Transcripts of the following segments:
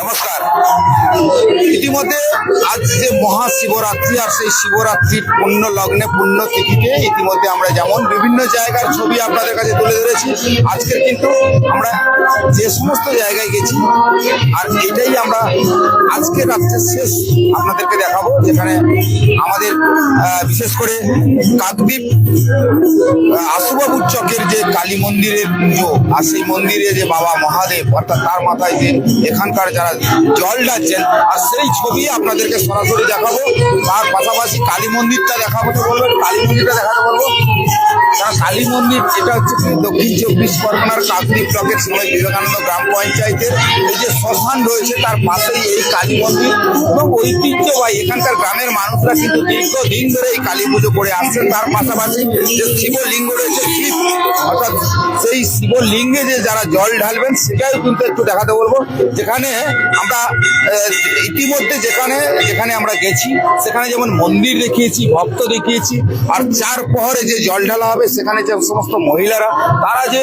নমস্কার। ইতিমধ্যে আজ যে মহা শিবরাত্রি আর সেই শিবরাত্রির পূর্ণ লগ্নে পূর্ণ তিথিতে ইতিমধ্যে আমরা যেমন বিভিন্ন জায়গার ছবি আপনাদের কাছে তুলে ধরেছি, আজকে কিন্তু আমরা যে সমস্ত জায়গায় গেছি, আর এটাই আমরা আজকে রাত্রের শেষ আপনাদেরকে দেখাবো যেখানে আমাদের বিশেষ করে কাকদ্বীপ আহ, আশুবাবুর চকের যে কালী মন্দিরের পুজো আর সেই মন্দিরে যে বাবা মহাদেব অর্থাৎ তার মাথায় যে এখানকার যারা জল ঢালছেন আর সেই ছবি আপনাদেরকে সরাসরি দেখাবো। তার পাশাপাশি কালী মন্দিরটা দেখাবো বলব কালী মন্দিরটা দেখাতে বলব? কারণ কালী মন্দির যেটা হচ্ছে দক্ষিণ চব্বিশ পরগনার কাকদ্বীপ ব্লকের সময় বিবেকানন্দ গ্রাম পঞ্চায়েতের এই যে শ্মশান রয়েছে তার পাশেই এই কালী মন্দির এবং ঐতিহ্যবাহী এখানকার গ্রামের মানুষরা কিন্তু দীর্ঘদিন ধরে এই কালী পুজো করে আসছেন। তার পাশাপাশি যে শিবলিঙ্গ রয়েছে, শিব, অর্থাৎ সেই শিবলিঙ্গে যে যারা জল ঢালবেন, সেটাও কিন্তু একটু দেখাতে বলব। যেখানে আমরা ইতিমধ্যে যেখানে যেখানে আমরা গেছি, সেখানে যেমন মন্দির দেখিয়েছি, ভক্ত দেখিয়েছি, আর চার পহরে যে জল ঢালা হবে, সেখানে যে সমস্ত মহিলারা, তারা যে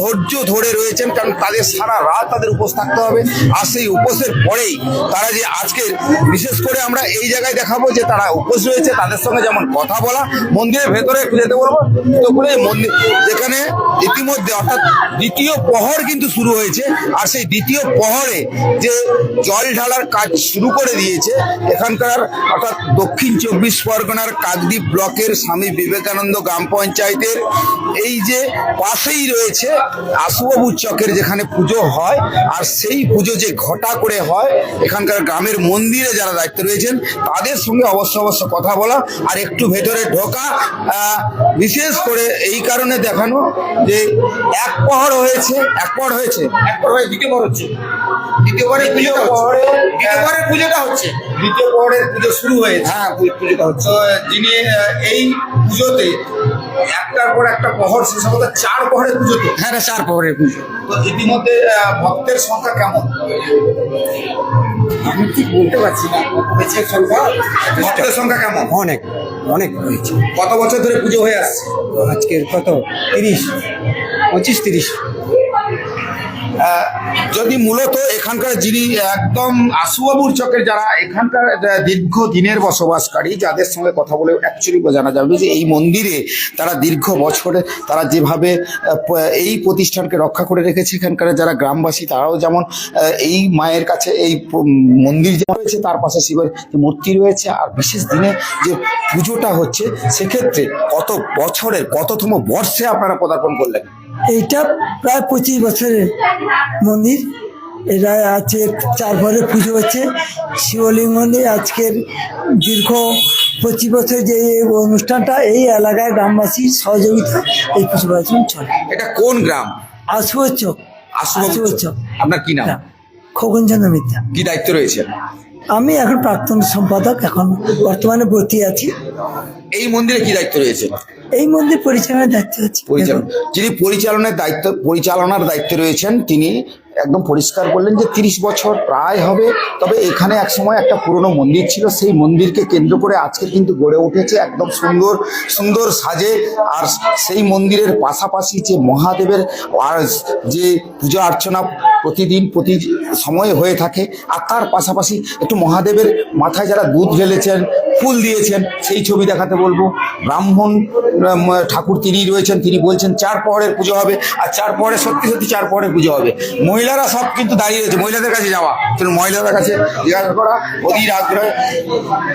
ধৈর্য ধরে রয়েছেন, কারণ তাদের সারা রাত তাদের উপোস থাকতে হবে। আর সেই উপোসের পরেই তারা যে আজকে বিশেষ করে আমরা এই জায়গায় দেখাবো যে তারা উপোস রয়েছে তাদের সঙ্গে যেমন কথা বলা, মন্দিরের ভেতরে যেতে বলব। তো করে মন্দির যেখানে ইতিমধ্যে অর্থাৎ দ্বিতীয় প্রহর কিন্তু শুরু হয়েছে, আর সেই দ্বিতীয় প্রহরে যে জল ঢালার কাজ শুরু করে দিয়েছে, এখানকার অর্থাৎ দক্ষিণ চব্বিশ পরগনার কাকদ্বীপ ব্লকের স্বামী বিবেকানন্দ গ্রাম পঞ্চায়েতের এই যে পাশেই রয়েছে আশুবাবু চকের যেখানে পুজো হয়, আর সেই পুজো যে ঘটা করে হয়, এখানকার গ্রামের মন্দিরে যারা দায়িত্ব রয়েছেন তাদের সঙ্গে অবশ্য অবশ্য কথা বলা আর একটু ভেতরে ঢোকা বিশেষ করে এই কারণে দেখানো যে এক প্রহর হয়েছে এক প্রহর হয়েছে। এক প্রহর হয়ে দ্বিতীয় হচ্ছে। পুজো প্রহরে দ্বিতীয়বারের পুজোটা হচ্ছে। দ্বিতীয় প্রহরের পুজো শুরু হয়েছে। হ্যাঁ পুজোটা হচ্ছে। যিনি এই পুজোতে একটার পর একটা প্রহর শেষ হবে চার প্রহরের পুজো তো। হ্যাঁ চার প্রহরের পুজো। তো ইতিমধ্যে ভক্তের সংখ্যা কেমন? আমি ঠিক বলতে পারছি না। হয়েছে সংখ্যা ভক্তের সংখ্যা কেমন? অনেক অনেক হয়েছে। কত বছর ধরে পুজো হয়ে আসছে? আজকের কত? তিরিশ পঁচিশ তিরিশ। যদি মূলত এখানকার যিনি একদম আশুবাবুর চকের যারা এখানকার দীর্ঘ দিনের বসবাসকারী, যাদের সঙ্গে কথা বলে অ্যাকচুয়ালি জানা যাবে যে এই মন্দিরে তারা দীর্ঘ বছরে তারা যেভাবে এই প্রতিষ্ঠানকে রক্ষা করে রেখেছে এখানকার যারা গ্রামবাসী, তারাও যেমন এই মায়ের কাছে এই মন্দির যে রয়েছে, তার পাশে শিবের যে মূর্তি রয়েছে, আর বিশেষ দিনে যে পুজোটা হচ্ছে, সেক্ষেত্রে কত বছরের কততম বর্ষে আপনারা পদার্পণ করলেন? এইটা প্রায় পঁচিশ বছরের মন্দির। এটা আছে চারবারে পুজো হচ্ছে। শিবলিঙ্গ মন্দির আজকের দীর্ঘ পঁচিশ বছর যে অনুষ্ঠানটা এই এলাকায় গ্রামবাসীর সহযোগিতা এই পুজো আচরণ চলে। এটা কোন গ্রাম? আশুবাবুর আসব চক। আপনার কি নাম? খোকনচন্দ্র মিত্রা। কি দায়িত্ব রয়েছে আমি এখন প্রাক্তন সম্পাদক এখন বর্তমানে ভর্তি আছি। এই মন্দিরে কি দায়িত্ব রয়েছে? এই মন্দির পরিচালনার দায়িত্ব আছে পরিচালনা যিনি পরিচালনার দায়িত্ব পরিচালনার দায়িত্বে রয়েছেন তিনি একদম পরিষ্কার করলেন যে তিরিশ বছর প্রায় হবে। তবে এখানে এক সময় একটা পুরনো মন্দির ছিল। সেই মন্দিরকে কেন্দ্র করে আজকে কিন্তু গড়ে উঠেছে একদম সুন্দর সুন্দর সাজে। আর সেই মন্দিরের পাশাপাশি যে মহাদেবের যে পূজা অর্চনা প্রতিদিন, প্রতি সময়ে হয়ে থাকে, আর তার পাশাপাশি একটু মহাদেবের মাথায় যারা দুধ ঢেলেছেন, ফুল দিয়েছেন, সেই ছবি দেখাতে বলব। ব্রাহ্মণ ঠাকুর তিনি রয়েছেন। তিনি বলছেন, চার পহরের পুজো হবে। আর চার পহরে সত্যি সত্যি চার পহরের পুজো হবে। মহিলারা সব কিন্তু দাঁড়িয়ে রয়েছে মহিলাদের কাছে যাওয়া। কিন্তু মহিলাদের কাছে জিজ্ঞাসা করা অধীর আগ্রহে।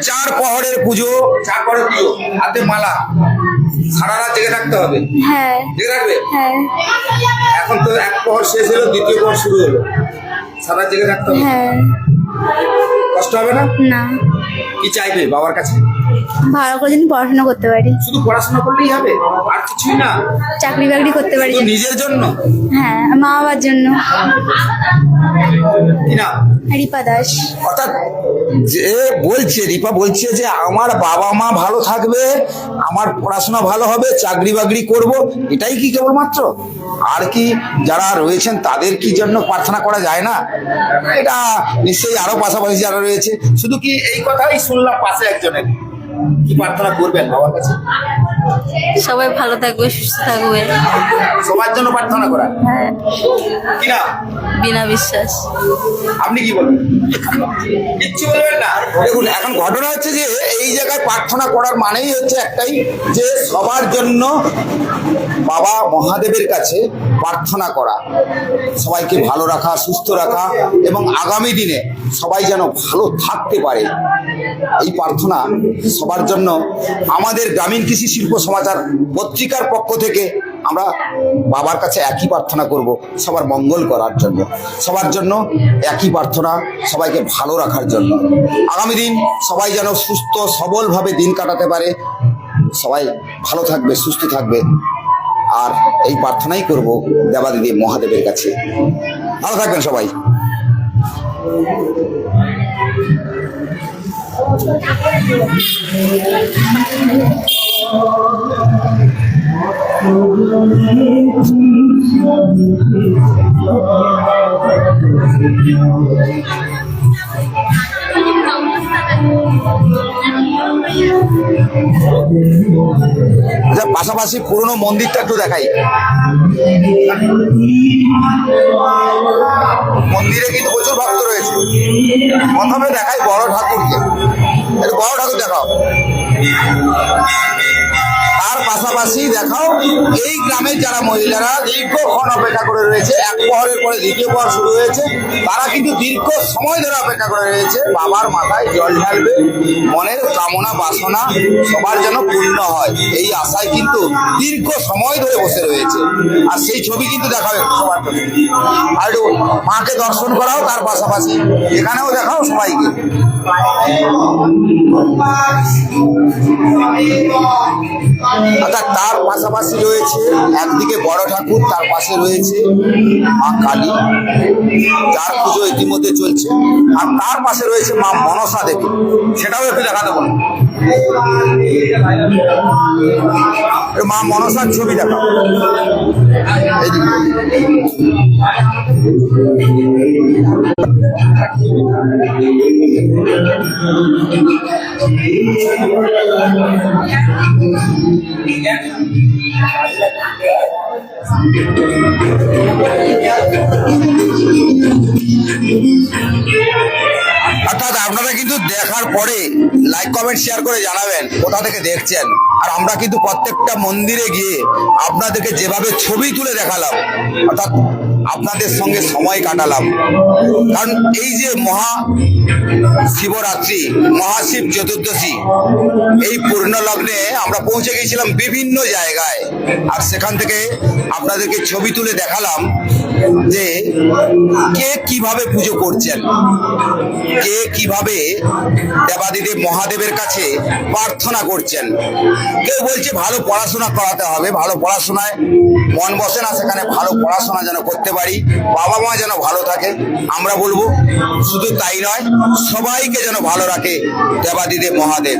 চার পহরের পুজো চার পহরের পুজো হাতে মালা। সারা রাত জেগে থাকতে হবে। হ্যাঁ। জেগে থাকবে? হ্যাঁ। এখন তো এক পহর শেষ হলো দ্বিতীয় পহর শুরু হলো। সারা রাত জেগে থাকতে হবে। হ্যাঁ। কষ্ট হবে না? না। কি চাইবে বাবার কাছে? ভালো করে যদি পড়াশোনা করতে পারি। শুধু পড়াশোনা করলেই হবে? আর কিছুই না? চাকরি বাকরি করতে পারি। শুধু নিজের জন্য? হ্যাঁ মা বাবার জন্য। কি না রিপা দাস। অর্থাৎ যে বলছে রিপা বলছে যে আমার বাবা মা ভালো থাকবে আমার পড়াশোনা ভালো হবে চাকরি বাকরি করব। এটাই কি কেবলমাত্র? আর কি যারা রয়েছেন তাদের কি জন্য প্রার্থনা করা যায় না? এটা নিশ্চয়ই আরও পাশাপাশি যারা রয়েছে। শুধু কি এই কথাই শুনলাম পাশে একজনের? কি প্রার্থনা করবেন? বাবার কাছে। সবাই ভালো থাকবে সুস্থ থাকবে। সবার জন্য প্রার্থনা করা। হ্যাঁ। কি না বিনা বিশ্বাস। আপনি কি বলবেন? কিচ্ছু বলবেন না। দেখুন এখন ঘটনা হচ্ছে যে এই জায়গায় প্রার্থনা করার মানেই হচ্ছে একটাই যে সবার জন্য বাবা মহাদেবের কাছে প্রার্থনা করা। সবাইকে ভালো রাখা সুস্থ রাখা এবং আগামী দিনে সবাই যেন ভালো থাকতে পারে। এই প্রার্থনা সবার জন্য আমাদের গ্রামীণ কৃষি শিল্প সমাচার পত্রিকার পক্ষ থেকে আমরা বাবার কাছে একই প্রার্থনা করব, সবার মঙ্গল করার জন্য। সবার জন্য একই প্রার্থনা, সবাইকে ভালো রাখার জন্য। আগামী দিন সবাই যেন সুস্থ, সবলভাবে দিন কাটাতে পারে। সবাই ভালো থাকবে, সুস্থ থাকবে। আর এই প্রার্থনাই করব দেবাদিদেব মহাদেবের কাছে। ভালো থাকবেন সবাই। পাশাপাশি পুরনো মন্দিরটা একটু দেখাই। মন্দিরে কিন্তু প্রচুর ভক্ত রয়েছে। প্রথমে দেখাই বড় ঠাকুরকে। বড় ঠাকুর দেখাও তার পাশাপাশি দেখাও, এই গ্রামের যারা মহিলারা দীর্ঘক্ষণ অপেক্ষা করে রয়েছে, এক পহরের পরে দ্বিতীয় পহর শুরু হয়েছে, তারা কিন্তু দীর্ঘ সময় ধরে অপেক্ষা করে রয়েছে। বাবার মাথায় জল ঢালবে, মনের কামনা, বাসনা সবার যেন পূর্ণ হয়, এই আশায় কিন্তু দীর্ঘ সময় ধরে বসে রয়েছে। আর সেই ছবি কিন্তু দেখাবে সবার। আর মাকে দর্শন করাও তার পাশাপাশি। এখানেও দেখাও সবাইকে। অর্থাৎ তার পাশাপাশি রয়েছে একদিকে বড় ঠাকুর, তার পাশে রয়েছে মা কালী। যার পুজো ইতিমধ্যে চলছে। আর তার পাশে রয়েছে মা মনসা দেবী। সেটাও একটু দেখাতে বলুন। মা মনসার ছবি দেখা অর্থাৎ আপনারা কিন্তু দেখার পরে লাইক কমেন্ট শেয়ার করে জানাবেন কোথা থেকে দেখছেন। আর আমরা কিন্তু প্রত্যেকটা মন্দিরে গিয়ে আপনাদেরকে যেভাবে ছবি তুলে দেখালাম, অর্থাৎ আপনাদের সঙ্গে সময় কাটালাম। কারণ এই যে মহা শিবরাত্রি মহাশিব চতুর্দশী, এই পূর্ণ লগ্নে আমরা পৌঁছে গেছিলাম বিভিন্ন জায়গায়। আর সেখান থেকে আপনাদেরকে ছবি তুলে দেখালাম যে কে কীভাবে পুজো করছেন, কে কীভাবে দেবাদিদেব মহাদেবের কাছে প্রার্থনা করছেন। কেউ বলছে, ভালো পড়াশোনা করাতে হবে, ভালো পড়াশোনায় মন বসে না, সেখানে ভালো পড়াশোনা যেন করতে পারি বাবা মা যেন ভালো থাকে, আমরা বলব শুধু তাই নয়, সবাইকে যেন ভালো রাখে দেবাদিদেব মহাদেব।